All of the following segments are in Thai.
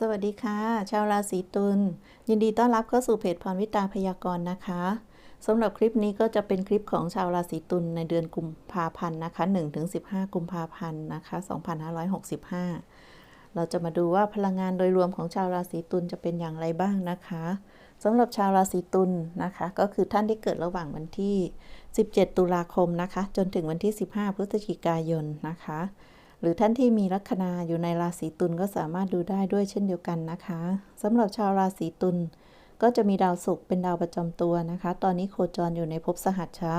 สวัสดีค่ะ ชาวราศีตุลยินดีต้อนรับเข้าสู่เพจพรวิตาพยากรณ์นะคะสำหรับคลิปนี้ก็จะเป็นคลิปของชาวราศีตุลในเดือนกุมภาพันธ์นะคะ1-15 กุมภาพันธ์นะคะ2565 เราจะมาดูว่าพลังงานโดยรวมของชาวราศีตุลจะเป็นอย่างไรบ้างนะคะสำหรับชาวราศีตุลนะคะ ก็คือท่านที่เกิดระหว่างวันที่ 17 ตุลาคมนะคะ จนถึงวันที่ 15 พฤศจิกายนนะคะ หรือท่านที่มีลัคนาอยู่ในราศีตุลก็สามารถดูได้ด้วยเช่นเดียวกันนะคะสำหรับชาวราศีตุลก็จะมีดาวศุกร์เป็นดาวประจำตัวนะคะ ตอนนี้โคจรอยู่ในภพสหัชชะ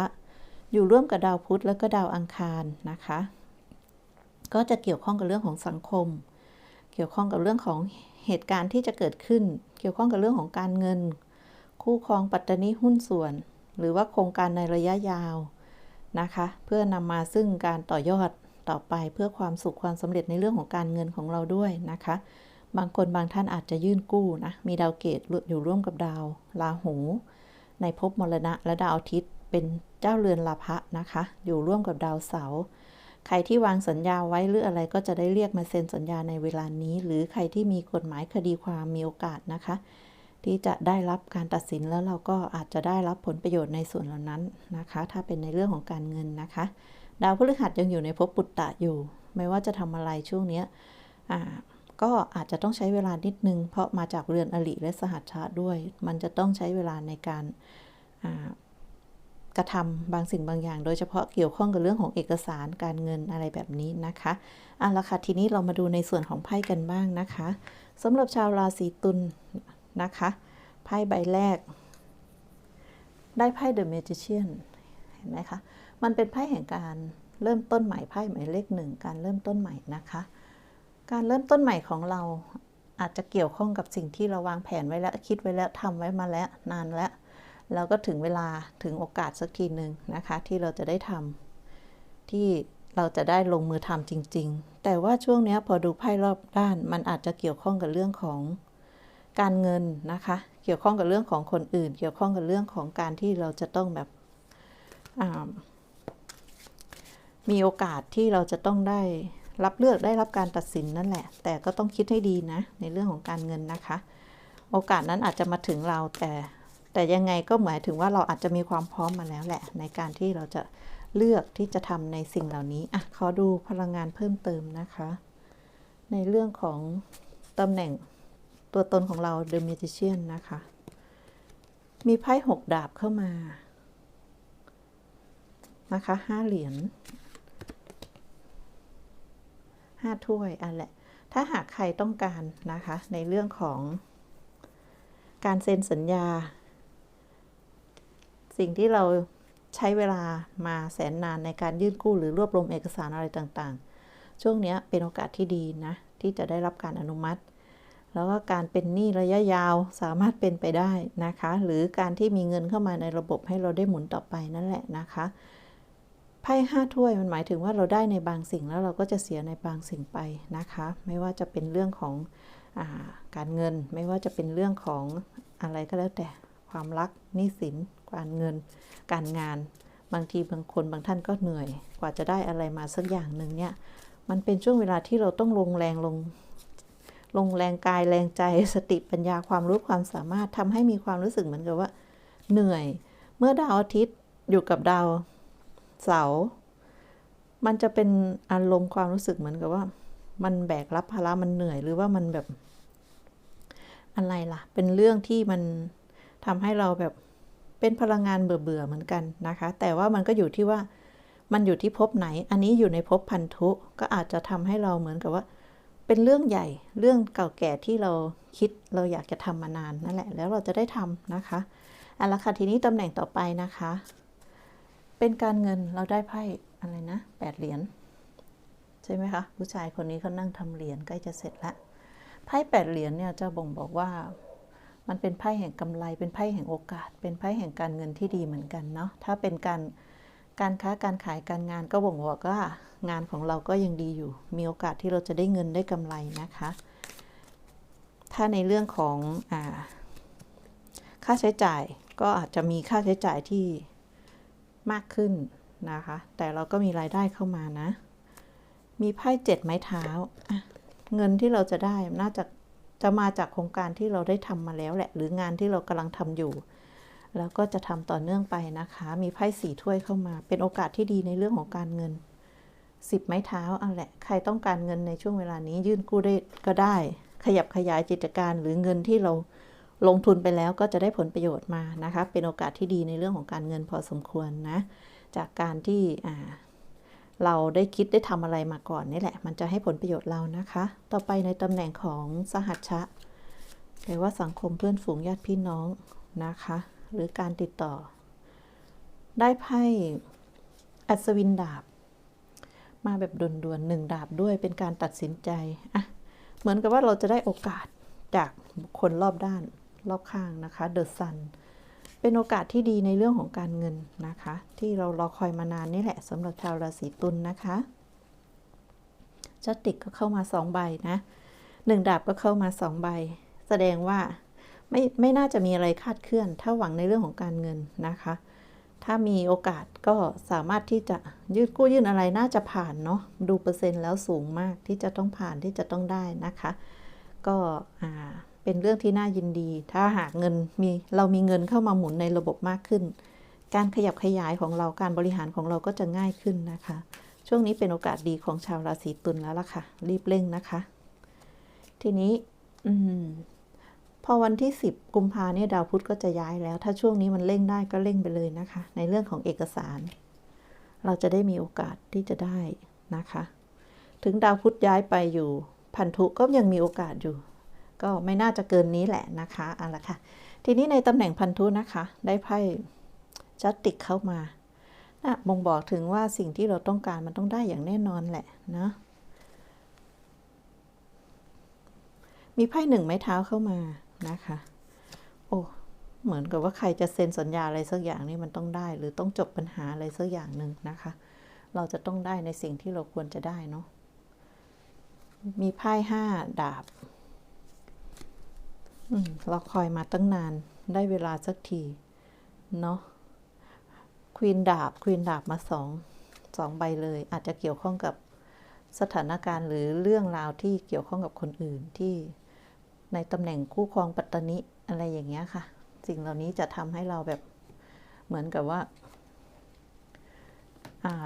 อยู่ร่วมกับดาวพุธแล้วก็ดาวอังคารนะคะ ก็จะเกี่ยวข้องกับเรื่องของสังคม เกี่ยวข้องกับเรื่องของเหตุการณ์ที่จะเกิดขึ้น เกี่ยวข้องกับเรื่องของการเงิน คู่ครองปัตตานีหุ้นส่วน หรือว่าโครงการในระยะยาวนะคะ เพื่อนำมาซึ่งการต่อยอด ต่อไปเพื่อความสุขความสำเร็จในเรื่องของการเงินของเราด้วยนะคะ บางคนบางท่านอาจจะยื่นกู้นะ มีดาวเกตอยู่ร่วมกับดาวราหู ในภพมรณะและดาวอาทิตย์เป็นเจ้าเรือนลาภะนะคะ อยู่ร่วมกับดาวเสาร์ใครที่วางสัญญาไว้หรืออะไรก็จะได้เรียกมาเซ็นสัญญาในเวลานี้ หรือใครที่มีกฎหมายคดีความมีโอกาสนะคะ ที่จะได้รับการตัดสินแล้วเราก็อาจจะได้รับผลประโยชน์ในส่วนเหล่านั้นนะคะ ถ้าเป็นในเรื่องของการเงินนะคะ ดาวพฤหัสยังอยู่ในภพปุตตะอยู่ ไม่ว่าจะทำอะไรช่วงนี้ก็อาจจะต้องใช้เวลานิดนึง เพราะมาจากเรือนอริและสหัชชาด้วย มันจะต้องใช้เวลาในการกระทำบางสิ่งบางอย่าง โดยเฉพาะเกี่ยวข้องกับเรื่องของเอกสารการเงินอะไรแบบนี้นะคะอะละค่ะทีนี้เรามาดูในส่วนของไพ่กันบ้างนะคะสำหรับชาวราศีตุลนะคะไพ่ใบแรก ได้ไพ่ The Magician เห็นไหมคะ มันเป็นไพ่แห่งการเริ่มต้นใหม่ไพ่หมายเลขหนึ่งการเริ่มต้นใหม่นะคะ การเริ่มต้นใหม่ของเราอาจจะเกี่ยวข้องกับสิ่งที่เราวางแผนไว้แล้วคิดไว้แล้วทำไว้มาแล้วนานแล้วเราก็ถึงเวลาถึงโอกาสสักทีหนึ่งนะคะ ที่เราจะได้ทำที่เราจะได้ลงมือทำจริง ๆ แต่ว่าช่วงนี้พอดูไพ่รอบด้าน มันอาจจะเกี่ยวข้องกับเรื่องของการเงินนะคะ เกี่ยวข้องกับเรื่องของคนอื่น เกี่ยวข้องกับเรื่องของการที่เราจะต้องแบบ มีโอกาสที่เราจะต้องได้รับเลือกได้รับการตัดสินนั่นแหละ แต่ก็ต้องคิดให้ดีนะ ในเรื่องของการเงินนะคะ โอกาสนั้นอาจจะมาถึงเราแต่ แต่ยังไงก็หมายถึงว่าเราอาจจะมีความพร้อมมาแล้วแหละ ในการที่เราจะเลือกที่จะทำในสิ่งเหล่านี้อะขอดูพลังงานเพิ่มเติมนะคะ ในเรื่องของตำแหน่งตัวตนของเรา The Magician นะคะ มีไพ่หกดาบเข้ามานะคะห้าเหรียญ ห้าถ้วยอันแหละ ถ้าหากใครต้องการนะคะ ในเรื่องของการเซ็นสัญญา สิ่งที่เราใช้เวลามาแสนนานในการยื่นกู้หรือรวบรวมเอกสารอะไรต่างๆ ช่วงนี้เป็นโอกาสที่ดีนะ ที่จะได้รับการอนุมัติ แล้วก็การเป็นหนี้ระยะยาวสามารถเป็นไปได้นะคะ หรือการที่มีเงินเข้ามาในระบบให้เราได้หมุนต่อไปนั่นแหละนะคะ ไพ่ห้าถ้วยมันหมายถึงว่าเราได้ในบางสิ่งแล้วเราก็จะเสียในบางสิ่งไปนะคะ ไม่ว่าจะเป็นเรื่องของอาการเงิน ไม่ว่าจะเป็นเรื่องของอะไรก็แล้วแต่ความรักหนี้สิน การเงิน การงาน บางทีบางคนบางท่านก็เหนื่อย กว่าจะได้อะไรมาสักอย่างหนึ่งเนี่ย มันเป็นช่วงเวลาที่เราต้องลงแรงลง ลงแรงกายแรงใจสติปัญญาความรู้ความสามารถทำให้มีความรู้สึกเหมือนกับว่า เหนื่อย เมื่อดาวอาทิตย์อยู่กับดาว เสา มันจะเป็นอารมณ์ความรู้สึกเหมือนกับว่า มันแบกรับภาระมันเหนื่อยหรือว่ามันแบบ อะไรล่ะ เป็นเรื่องที่มันทำให้เราแบบเป็นพลังงานเบื่อๆเหมือนกันนะคะ แต่ว่ามันก็อยู่ที่ว่ามันอยู่ที่ภพไหน อันนี้อยู่ในภพพันธุก็อาจจะทำให้เราเหมือนกับว่า เป็นเรื่องใหญ่เรื่องเก่าแก่ที่เราคิดเราอยากจะทำมานานนั่นแหละ แล้วเราจะได้ทำนะคะเอาละค่ะทีนี้ตำแหน่งต่อไปนะคะ เป็นการเงินเราได้ไพ่อะไรนะแปดเหรียญใช่ไหมคะ ผู้ชายคนนี้เขานั่งทำเหรียญใกล้จะเสร็จแล้วไพ่แปดเหรียญเนี่ยจะบ่งบอกว่า มันเป็นไพ่แห่งกำไร เป็นไพ่แห่งโอกาส เป็นไพ่แห่งการเงินที่ดีเหมือนกันเนาะถ้าเป็นการการค้าการขายการงานก็บ่งบอกว่างานของเราก็ยังดีอยู่ มีโอกาสที่เราจะได้เงินได้กำไรนะคะ ถ้าในเรื่องของอค่าใช้จ่ายก็อาจจะมีค่าใช้จ่ายที่ มากขึ้นนะคะ แต่เราก็มีรายได้เข้ามานะ มีไพ่เจ็ดไม้เท้า เงินที่เราจะได้น่าจะจะมาจากโครงการที่เราได้ทำมาแล้วแหละ หรืองานที่เรากำลังทำอยู่ แล้วก็จะทำต่อเนื่องไปนะคะ มีไพ่สีถ้วยเข้ามา เป็นโอกาสที่ดีในเรื่องของการเงินสิบไม้เท้าเอาแหละ ใครต้องการเงินในช่วงเวลานี้ยื่นกู้ได้ก็ได้ ขยับขยายกิจการหรือเงินที่เรา ลงทุนไปแล้วก็จะได้ผลประโยชน์มานะคะเป็นโอกาสที่ดีในเรื่องของการเงินพอสมควรนะ จากการที่เราได้คิดได้ทำอะไรมาก่อนนี่แหละ มันจะให้ผลประโยชน์เรานะคะ ต่อไปในตำแหน่งของสหัชชะแปลว่าสังคมเพื่อนฝูงญาติพี่น้องนะคะ หรือการติดต่อ ได้ไพ่อัศวินดาบ มาแบบด่วนๆหนึ่งดาบด้วยเป็นการตัดสินใจอะเหมือนกับว่าเราจะได้โอกาสจากบุคคลรอบด้าน รอบข้างนะคะเดอะซันเป็นโอกาสที่ดีในเรื่องของการเงินนะคะ ที่เรารอคอยมานานนี่แหละสำหรับชาวราศีตุลนนะคะจัตติกก็เข้ามาสองใบนะหนึ่งดาบก็เข้ามาสองใบ แสดงว่าไม่ไม่น่าจะมีอะไรคาดเคลื่อน ถ้าหวังในเรื่องของการเงินนะคะ ถ้ามีโอกาสก็สามารถที่จะยืดกู้ยื่นอะไรน่าจะผ่านเนาะดูเปอร์เซ็นต์แล้วสูงมากที่จะต้องผ่านที่จะต้องได้นะคะ ก็อ่า เป็นเรื่องที่น่ายินดี ถ้าหากเงินมีเรามีเงินเข้ามาหมุนในระบบมากขึ้น การขยับขยายของเราการบริหารของเราก็จะง่ายขึ้นนะคะ ช่วงนี้เป็นโอกาสดีของชาวราศีตุลแล้วล่ะค่ะ รีบเร่งนะคะ ทีนี้อพอวันที่ 10 กุมภาเนี่ยดาวพุธก็จะย้ายแล้ว ถ้าช่วงนี้มันเร่งได้ก็เร่งไปเลยนะคะ ในเรื่องของเอกสาร เราจะได้มีโอกาสที่จะได้นะคะ ถึงดาวพุธย้ายไปอยู่พันธุก็ยังมีโอกาสอยู่ ก็ไม่น่าจะเกินนี้แหละนะคะเอาละค่ะ ทีนี้ในตำแหน่งพันธุนะคะ ได้ไพ่จัตติกเข้ามานะบ่งบอกถึงว่าสิ่งที่เราต้องการมันต้องได้อย่างแน่นอนแหละนะมีไพ่หนึ่งไม้เท้าเข้ามานะคะ โอ้เหมือนกับว่าใครจะเซ็นสัญญาอะไรสักอย่างนี่มันต้องได้ หรือต้องจบปัญหาอะไรสักอย่างหนึ่งนะคะ เราจะต้องได้ในสิ่งที่เราควรจะได้เนาะมีไพ่ห้าดาบ เราคอยมาตั้งนานได้เวลาสักที เนาะควีนดาบควีนดาบมาสองสองใบเลย อาจจะเกี่ยวข้องกับสถานการณ์หรือเรื่องราวที่เกี่ยวข้องกับคนอื่นที่ในตำแหน่งคู่ครองปัตตนิอะไรอย่างเงี้ยค่ะ สิ่งเหล่านี้จะทำให้เราแบบเหมือนกับว่า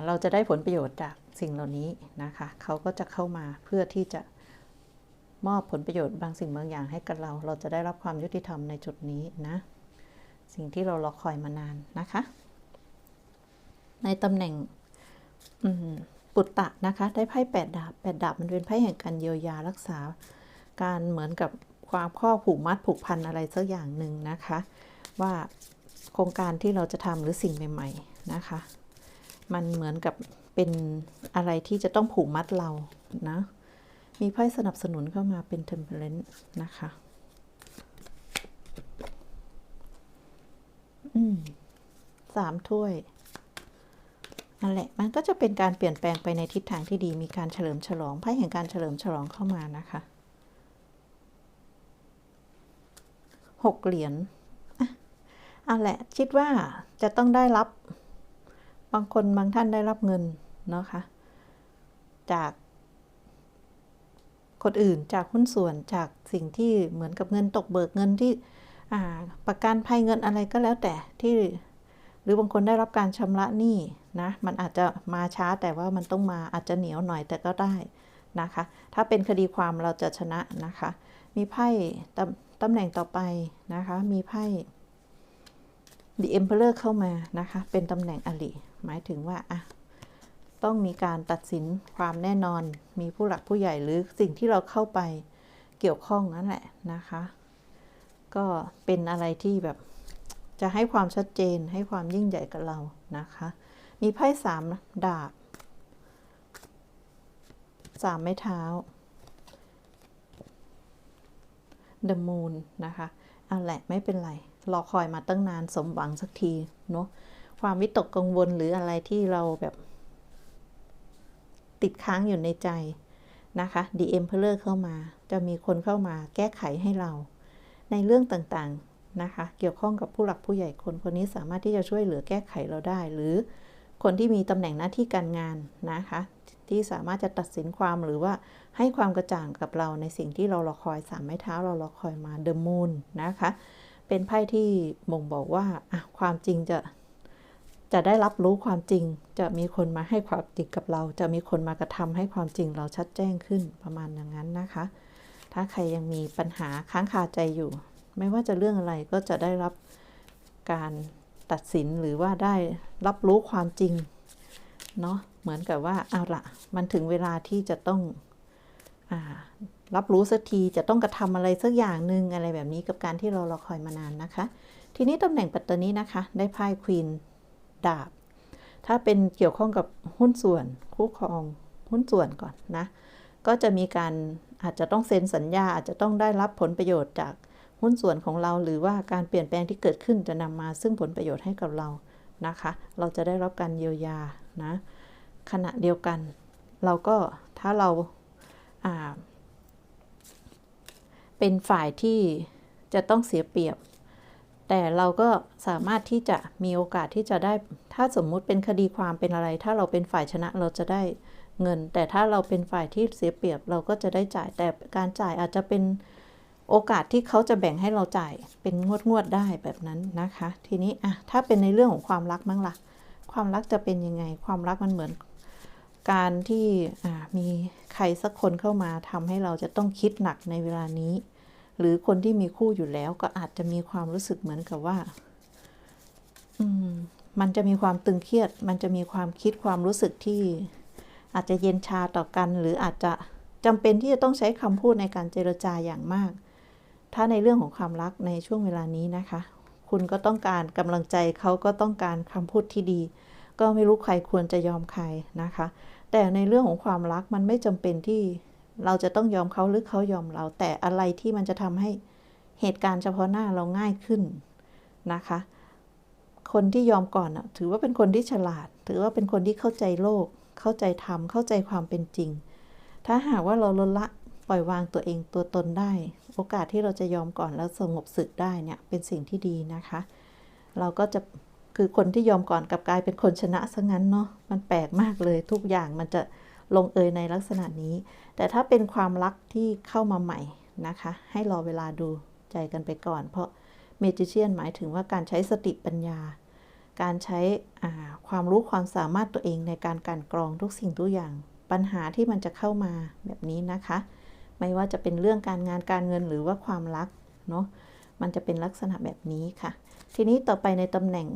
เราจะได้ผลประโยชน์จากสิ่งเหล่านี้นะคะ เขาก็จะเข้ามาเพื่อที่จะ มอบผลประโยชน์บางสิ่งบางอย่างให้กับเรา เราจะได้รับความยุติธรรมในจุดนี้นะ สิ่งที่เรารอคอยมานานนะคะ ในตำแหน่งปุตตะนะคะ ได้ไพ่แปดดาบแปดดาบมันเป็นไพ่แห่งการเยียวยารักษา การเหมือนกับความข้อผูกมัดผูกพันอะไรสักอย่างหนึ่งนะคะ ว่าโครงการที่เราจะทำหรือสิ่งใหม่ ๆนะคะ มันเหมือนกับเป็นอะไรที่จะต้องผูกมัดเรานะ มีไพ่สนับสนุนเข้ามาเป็น temperance นะคะ อืมสามถ้วยนั่นแหละ มันก็จะเป็นการเปลี่ยนแปลงไปในทิศทางที่ดี มีการเฉลิมฉลอง ไพ่แห่งการเฉลิมฉลองเข้ามานะคะ หกเหรียญอะแหละ คิดว่าจะต้องได้รับบางคนบางท่านได้รับเงินเนาะคะ จาก คนอื่นจากหุ้นส่วนจากสิ่งที่เหมือนกับเงินตกเบิกเงินที่ประกันภัยเงินอะไรก็แล้วแต่ที่หรือบางคนได้รับการชำระหนี้นะมันอาจจะมาช้าแต่ว่ามันต้องมาอาจจะเหนียวหน่อยแต่ก็ได้นะคะ ถ้าเป็นคดีความเราจะชนะนะคะ มีไพ่ตตำแหน่งต่อไปนะคะ มีไพ่ The Emperor เข้ามานะคะ เป็นตำแหน่งอลิหมายถึงว่าอะ ต้องมีการตัดสินความแน่นอน มีผู้หลักผู้ใหญ่หรือสิ่งที่เราเข้าไปเกี่ยวข้องนั่นแหละนะคะ ก็เป็นอะไรที่แบบจะให้ความชัดเจนให้ความยิ่งใหญ่กับเรานะคะ มีไพ่สามดาบสามไม้เท้า The Moon นะคะเอาแหละไม่เป็นไร รอคอยมาตั้งนานสมหวังสักทีเนาะความวิตกกังวลหรืออะไรที่เราแบบ ติดค้างอยู่ในใจนะคะ DM เพลอร์เข้ามา จะมีคนเข้ามาแก้ไขให้เรา ในเรื่องต่างๆนะคะ เกี่ยวข้องกับผู้หลักผู้ใหญ่คนคนนี้สามารถที่จะช่วยเหลือแก้ไขเราได้ หรือคนที่มีตำแหน่งหน้าที่การงานนะคะ ที่สามารถจะตัดสินความหรือว่าให้ความกระจ่างกับเราในสิ่งที่เรารอคอยสามไม้เท้าเรารอคอยมาเดอะมูนนะคะ เป็นไพ่ที่บ่งบอกว่าความจริงจะ จะได้รับรู้ความจริง จะมีคนมาให้ความจริงกับเรา จะมีคนมากระทำให้ความจริงเราชัดแจ้งขึ้นประมาณอย่างนั้นนะคะ ถ้าใครยังมีปัญหาค้างคาใจอยู่ ไม่ว่าจะเรื่องอะไรก็จะได้รับการตัดสินหรือว่าได้รับรู้ความจริงเนาะเหมือนกับว่าเอาละมันถึงเวลาที่จะต้องอรับรู้สักทีจะต้องกระทำอะไรสักอย่างหนึ่งอะไรแบบนี้กับการที่เรารอคอยมานานนะคะ ทีนี้ตำแหน่งปัตตานีนะคะ ได้ไพ่ควีน ดาบ ถ้าเป็นเกี่ยวข้องกับหุ้นส่วนคู่ครองหุ้นส่วนก่อนนะ ก็จะมีการอาจจะต้องเซ็นสัญญาอาจจะต้องได้รับผลประโยชน์จากหุ้นส่วนของเราหรือว่าการเปลี่ยนแปลงที่เกิดขึ้นจะนำมาซึ่งผลประโยชน์ให้กับเรานะคะ เราจะได้รับการเยียวยานะขณะเดียวกัน เราก็ถ้าเราเป็นฝ่ายที่จะต้องเสียเปรียบ แต่เราก็สามารถที่จะมีโอกาสที่จะได้ ถ้าสมมุติเป็นคดีความเป็นอะไร ถ้าเราเป็นฝ่ายชนะเราจะได้เงิน แต่ถ้าเราเป็นฝ่ายที่เสียเปรียบเราก็จะได้จ่าย แต่การจ่ายอาจจะเป็นโอกาสที่เขาจะแบ่งให้เราจ่ายเป็นงวดงวดได้แบบนั้นนะคะ ทีนี้อะถ้าเป็นในเรื่องของความรักมั้งละ่ะ ความรักจะเป็นยังไง ความรักมันเหมือน การที่มีใครสักคนเข้ามาทำให้เราจะต้องคิดหนักในเวลานี้ หรือคนที่มีคู่อยู่แล้วก็อาจจะมีความรู้สึกเหมือนกับว่า อืม มันจะมีความตึงเครียด มันจะมีความคิดความรู้สึกที่อาจจะเย็นชาต่อกัน หรืออาจจะจำเป็นที่จะต้องใช้คำพูดในการเจรจาอย่างมาก ถ้าในเรื่องของความรักในช่วงเวลานี้นะคะ คุณก็ต้องการกำลังใจเขาก็ต้องการคำพูดที่ดี ก็ไม่รู้ใครควรจะยอมใครนะคะ แต่ในเรื่องของความรักมันไม่จำเป็นที่ เราจะต้องยอมเขาหรือเขายอมเรา แต่อะไรที่มันจะทำให้เหตุการณ์เฉพาะหน้าเราง่ายขึ้นนะคะ คนที่ยอมก่อนถือว่าเป็นคนที่ฉลาด ถือว่าเป็นคนที่เข้าใจโลก เข้าใจธรรม เข้าใจความเป็นจริง ถ้าหากว่าเราลดละปล่อยวางตัวเองตัวตนได้ โอกาสที่เราจะยอมก่อนแล้วสงบศึกได้เนี่ยเป็นสิ่งที่ดีนะคะ เราก็จะคือคนที่ยอมก่อนกับกลายเป็นคนชนะซะงั้นเนาะมันแปลกมากเลยทุกอย่างมันจะ ลงเอยในลักษณะนี้ แต่ถ้าเป็นความรักที่เข้ามาใหม่นะคะ ให้รอเวลาดูใจกันไปก่อน เพราะเมจิเชียนหมายถึงว่าการใช้สติปัญญา การใช้ความรู้ความสามารถตัวเองในการการกรองทุกสิ่งทุกอย่าง ปัญหาที่มันจะเข้ามาแบบนี้นะคะ ไม่ว่าจะเป็นเรื่องการงานการเงินหรือว่าความรักเนาะมันจะเป็นลักษณะแบบนี้ค่ะ ทีนี้ต่อไปในตำแหน่ง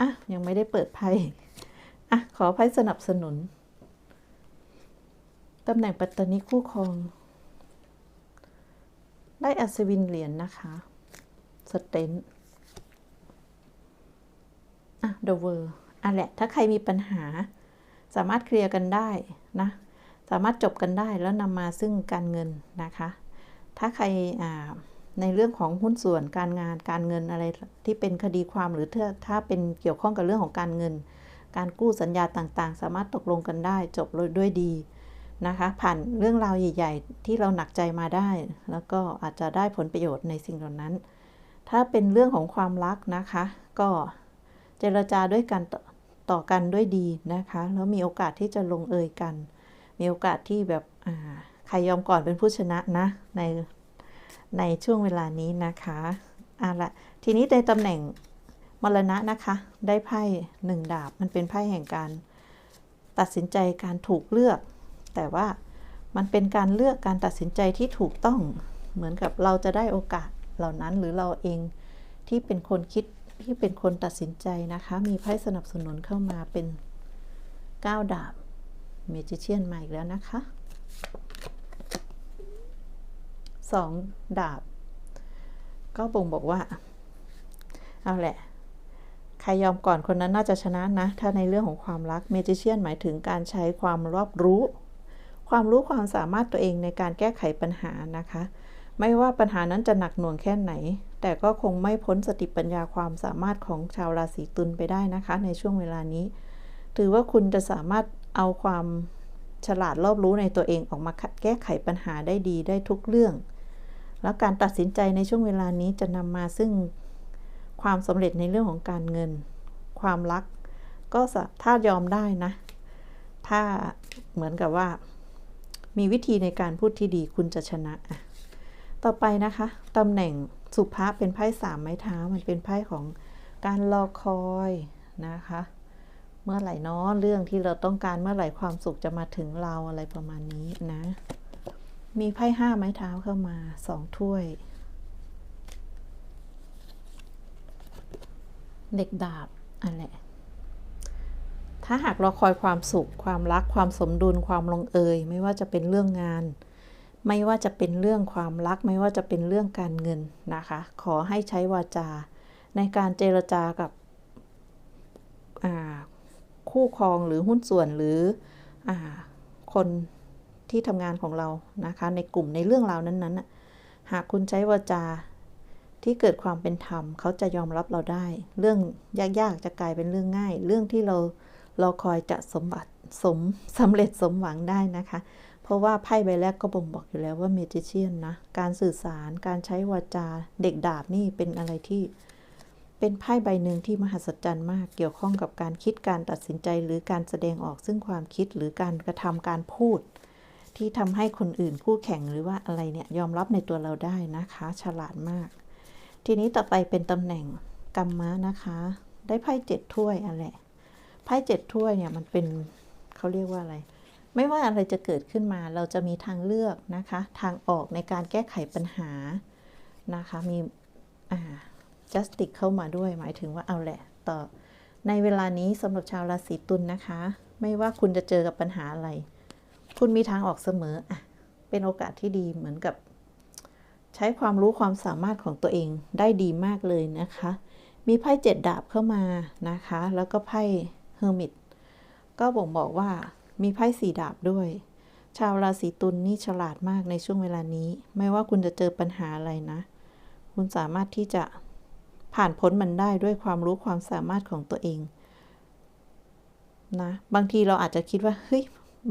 อะยังไม่ได้เปิดไพ่อะขอไพ่สนับสนุน ตำแหน่งปัตตานีคู่ครอง ได้อัศวินเหรียญนนะคะ สเตนอะเดอะเวอร์อะแหละ ถ้าใครมีปัญหา สามารถเคลียร์กันได้นะ สามารถจบกันได้แล้วนำมาซึ่งการเงินนะคะ ถ้าใครอ่าในเรื่องของหุ้นส่วนการงานการเงินอะไรที่เป็นคดีความหรือถ้าถ้าเป็นเกี่ยวข้องกับเรื่องของการเงิน การกู้สัญญาต่างๆ สามารถตกลงกันได้ จบด้วยดี นะคะ ผ่านเรื่องราวใหญ่ ๆ ที่เราหนักใจมาได้ แล้วก็อาจจะได้ผลประโยชน์ในสิ่งเหล่านั้น ถ้าเป็นเรื่องของความรักนะคะ ก็เจรจาด้วยกันต่อกันด้วยดีนะคะ แล้วมีโอกาสที่จะลงเอยกัน มีโอกาสที่แบบใครยอมก่อนเป็นผู้ชนะนะ ในในช่วงเวลานี้นะคะอาละทีนี้ในตำแหน่งมรณะนะคะ ได้ไพ่หนึ่งดาบ มันเป็นไพ่แห่งการ ตัดสินใจการถูกเลือก แต่ว่ามันเป็นการเลือกการตัดสินใจที่ถูกต้องเหมือนกับเราจะได้โอกาสเหล่านั้นหรือเราเองที่เป็นคนคิดที่เป็นคนตัดสินใจนะคะ มีไพ่สนับสนุนเข้ามาเป็น9ดาบเมจิเชียนมาอีกแล้วนะคะสองดาบ ก็บ่งบอกว่า เอาแหละ ใครยอมก่อนคนนั้นน่าจะชนะนะ ถ้าในเรื่องของความรักเมจิเชียนหมายถึงการใช้ความรอบรู้ ความรู้ความสามารถตัวเองในการแก้ไขปัญหานะคะ ไม่ว่าปัญหานั้นจะหนักหน่วงแค่ไหน แต่ก็คงไม่พ้นสติปัญญาความสามารถของชาวราศีตุลไปได้นะคะ ในช่วงเวลานี้ ถือว่าคุณจะสามารถเอาความฉลาดรอบรู้ในตัวเองออกมาแก้ไขปัญหาได้ดีได้ทุกเรื่อง แล้วการตัดสินใจในช่วงเวลานี้จะนำมาซึ่งความสำเร็จในเรื่องของการเงิน ความรัก ก็ถ้ายอมได้นะ ถ้าเหมือนกับว่า มีวิธีในการพูดที่ดีคุณจะชนะอะต่อไปนะคะตำแหน่งสุภาเป็นไพ่สามไม้เท้ามันเป็นไพ่ของการรอคอยนะคะ เมื่อไหร่น้อเรื่องที่เราต้องการเมื่อไหร่ความสุขจะมาถึงเราอะไรประมาณนี้นะ มีไพ่ห้าไม้เท้าเข้ามาสองถ้วย เด็กดาบอะไร ถ้าหากเราคอยความสุข ความรัก ความสมดุล ความลงเอย ไม่ว่าจะเป็นเรื่องงาน ไม่ว่าจะเป็นเรื่องความรัก ไม่ว่าจะเป็นเรื่องการเงินนะคะ ขอให้ใช้วาจา ในการเจรจากับคู่ครองหรือหุ้นส่วนหรืออคนที่ทำงานของเรานะคะ ในกลุ่มในเรื่องราวนั้นๆ หากคุณใช้วาจาที่เกิดความเป็นธรรม เขาจะยอมรับเราได้ เรื่องยากๆจะกลายเป็นเรื่องง่าย เรื่องที่เรา เราคอยจะสมบัติสมสำเร็จสมหวังได้นะคะ เพราะว่าไพ่ใบแรกก็บ่งบอกอยู่แล้วว่าเมจิเชียนนะ การสื่อสารการใช้วาจาเด็กดาบนี่เป็นอะไรที่ เป็นไพ่ใบหนึ่งที่มหัศจรรย์มากเกี่ยวข้องกับการคิดการตัดสินใจหรือการแสดงออกซึ่งความคิดหรือการกระทำการพูด ที่ทำให้คนอื่นคู่แข่งหรือว่าอะไรเนี่ยยอมรับในตัวเราได้นะคะ ฉลาดมาก ทีนี้ต่อไปเป็นตำแหน่งกรรมะนะคะ ได้ไพ่เจ็ดถ้วยอะไร ไพ่เจ็ดถ้วยเนี่ยมันเป็นเขาเรียกว่าอะไร ไม่ว่าอะไรจะเกิดขึ้นมาเราจะมีทางเลือกนะคะ ทางออกในการแก้ไขปัญหานะคะ มีอ่า justice เข้ามาด้วย หมายถึงว่าเอาแหละ ต่อในเวลานี้สำหรับชาวราศีตุลนนะคะ ไม่ว่าคุณจะเจอกับปัญหาอะไร คุณมีทางออกเสมออะเป็นโอกาสที่ดีเหมือนกับ ใช้ความรู้ความสามารถของตัวเองได้ดีมากเลยนะคะ มีไพ่เจ็ดดาบเข้ามานะคะ แล้วก็ไพ่ เฮอร์มิตก็บ่งบอกว่ามีไพ่สีดาบด้วย ชาวราศีตุลนนี่ฉลาดมากในช่วงเวลานี้ ไม่ว่าคุณจะเจอปัญหาอะไรนะ คุณสามารถที่จะผ่านพ้นมันได้ด้วยความรู้ความสามารถของตัวเองนะ บางทีเราอาจจะคิดว่า เฮ้ย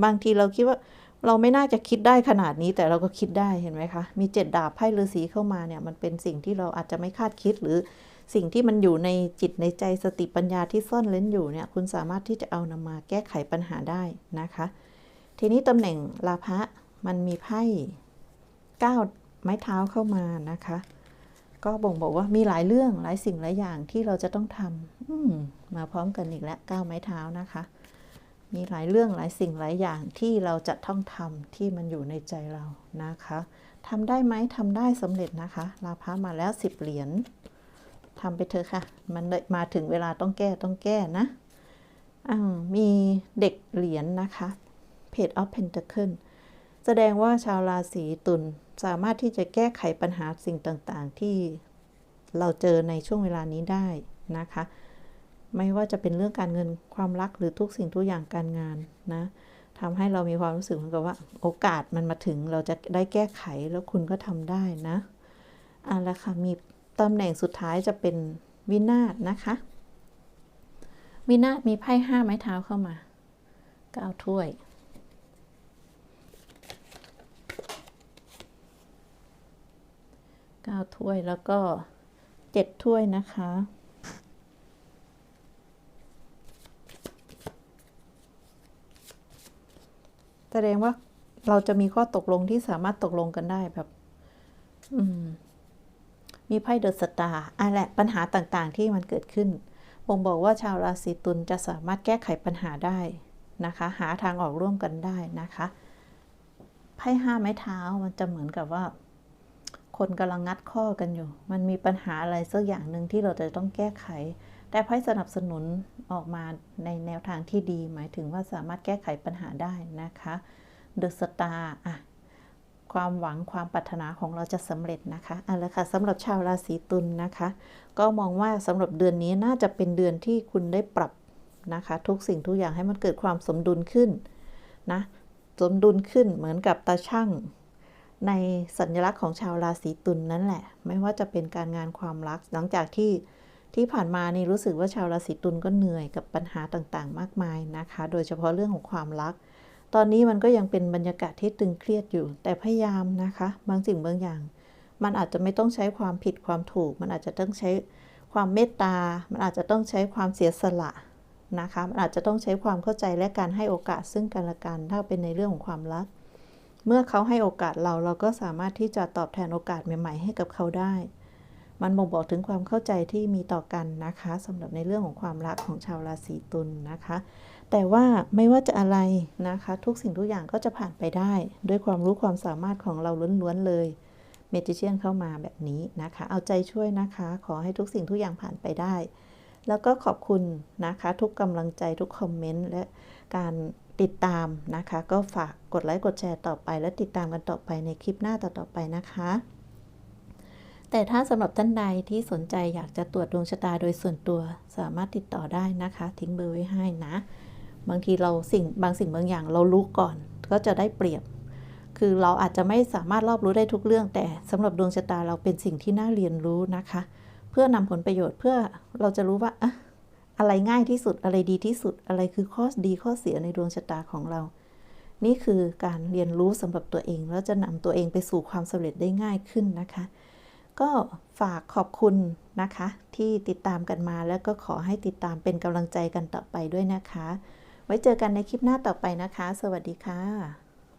บางทีเราคิดว่า เราไม่น่าจะคิดได้ขนาดนี้ แต่เราก็คิดได้ เห็นไหมคะ มีเจ็ดดาบไพ่ฤาษีเข้ามาเนี่ย มันเป็นสิ่งที่เราอาจจะไม่คาดคิดหรือ สิ่งที่มันอยู่ในจิตในใจสติปัญญาที่ซ่อนเล้นอยู่เนี่ยคุณสามารถที่จะเอานำมาแก้ไขปัญหาได้นะคะ ทีนี้ตำแหน่งลาภะมันมีไพ่ก้าไม้เท้าเข้ามานะคะ ก็บ่งบอกว่ามีหลายเรื่องหลายสิ่งหลายอย่างที่เราจะต้องทำมาพร้อมกันอีกแล้วก้าไม้เท้านะคะ มีหลายเรื่องหลายสิ่งหลายอย่างที่เราจะต้องทำที่มันอยู่ในใจเรานะคะทำได้ไหมทำได้สำเร็จนะคะ ลาพามาแล้วสิบเหรียญ ทำไปเถอะค่ะ มันมาถึงเวลาต้องแก้ต้องแก้นะมีเด็กเหรียญนนะคะ Page of Pentacle แสดงว่าชาวราศีตุลสามารถที่จะแก้ไขปัญหาสิ่งต่างๆ ที่เราเจอในช่วงเวลานี้ได้นะคะ ไม่ว่าจะเป็นเรื่องการเงินความรักหรือทุกสิ่งทุกอย่างการงานนะทำให้เรามีความรู้สึกเหมือนกับว่า โอกาสมันมาถึงเราจะได้แก้ไขแล้วคุณก็ทำได้นะอะแล้วค่ะมี ตำแหน่งสุดท้ายจะเป็นวินาศนะคะ วินาศมีไพ่ห้าไม้เท้าเข้ามาเก้าถ้วยเก้าถ้วยแล้วก็เจ็ดถ้วยนะคะ แสดงว่าเราจะมีข้อตกลงที่สามารถตกลงกันได้แบบ อืม มีไพ่เดอะสตาร์อะแหละปัญหาต่างๆที่มันเกิดขึ้นบ่งบอกว่าชาวราศีตุลจะสามารถแก้ไขปัญหาได้นะคะ หาทางออกร่วมกันได้นะคะไพ่ห้าไม้เท้ามันจะเหมือนกับว่า คนกำลังงัดข้อกันอยู่ มันมีปัญหาอะไรสักอย่างหนึ่งที่เราจะต้องแก้ไข แต่ไพ่สนับสนุนออกมาในแนวทางที่ดี หมายถึงว่าสามารถแก้ไขปัญหาได้นะคะเดอะสตาร์อะ ความหวังความปรารถนาของเราจะสำเร็จนะคะเอาละค่ะสำหรับชาวราศีตุลนนะคะ ก็มองว่าสำหรับเดือนนี้น่าจะเป็นเดือนที่คุณได้ปรับนะคะ ทุกสิ่งทุกอย่างให้มันเกิดความสมดุลขึ้นนะสมดุลขึ้นเหมือนกับตาช่างในสัญลักษณ์ของชาวราศีตุลนนั่นแหละ ไม่ว่าจะเป็นการงานความรักหลังจากที่ที่ผ่านมานี่รู้สึกว่าชาวราศีตุลก็เหนื่อยกับปัญหาต่างๆ มากมายนะคะ โดยเฉพาะเรื่องของความรัก ตอนนี้มันก็ยังเป็นบรรยากาศที่ตึงเครียดอยู่ แต่พยายามนะคะ บางสิ่งบางอย่าง มันอาจจะไม่ต้องใช้ความผิดความถูก มันอาจจะต้องใช้ความเมตตา มันอาจจะต้องใช้ความเสียสละนะคะ มันอาจจะต้องใช้ความเข้าใจและการให้โอกาสซึ่งกันและกัน ถ้าเป็นในเรื่องของความรัก เมื่อเขาให้โอกาสเราเราก็สามารถที่จะตอบแทนโอกาสใหม่ ๆ ให้กับเขาได้ มันบ่งบอกถึงความเข้าใจที่มีต่อกันนะคะสำหรับในเรื่องของความรักของชาวราศีตุลนนะคะ แต่ว่าไม่ว่าจะอะไรนะคะ ทุกสิ่งทุกอย่างก็จะผ่านไปได้ ด้วยความรู้ความสามารถของเราล้วนๆเลยเมจิเชียนเข้ามาแบบนี้นะคะ เอาใจช่วยนะคะ ขอให้ทุกสิ่งทุกอย่างผ่านไปได้ แล้วก็ขอบคุณนะคะ ทุกกำลังใจทุกคอมเมนต์และการติดตามนะคะ ก็ฝากกดไลค์กดแชร์ต่อไป และติดตามกันต่อไปในคลิปหน้าต่อๆไปนะคะ แต่ถ้าสำหรับท่านใดที่สนใจอยากจะตรวจดวงชะตาโดยส่วนตัวสามารถติดต่อได้นะคะ ทิ้งเบอร์ไว้ให้นะ บางทีเราสิ่งบางสิ่งบางอย่างเรารู้ก่อนก็จะได้เปรียบ คือเราอาจจะไม่สามารถรอบรู้ได้ทุกเรื่อง แต่สำหรับดวงชะตาเราเป็นสิ่งที่น่าเรียนรู้นะคะ เพื่อนำผลประโยชน์เพื่อเราจะรู้ว่าอะอะไรง่ายที่สุดอะไรดีที่สุดอะไรคือข้อดีข้อเสียในดวงชะตาของเรา นี่คือการเรียนรู้สำหรับตัวเอง แล้วจะนำตัวเองไปสู่ความสำเร็จได้ง่ายขึ้นนะคะ ก็ฝากขอบคุณนะคะ ที่ติดตามกันมาแล้วก็ขอให้ติดตามเป็นกำลังใจกันต่อไปด้วยนะคะ ไว้เจอกันในคลิปหน้าต่อไปนะคะ สวัสดีค่ะ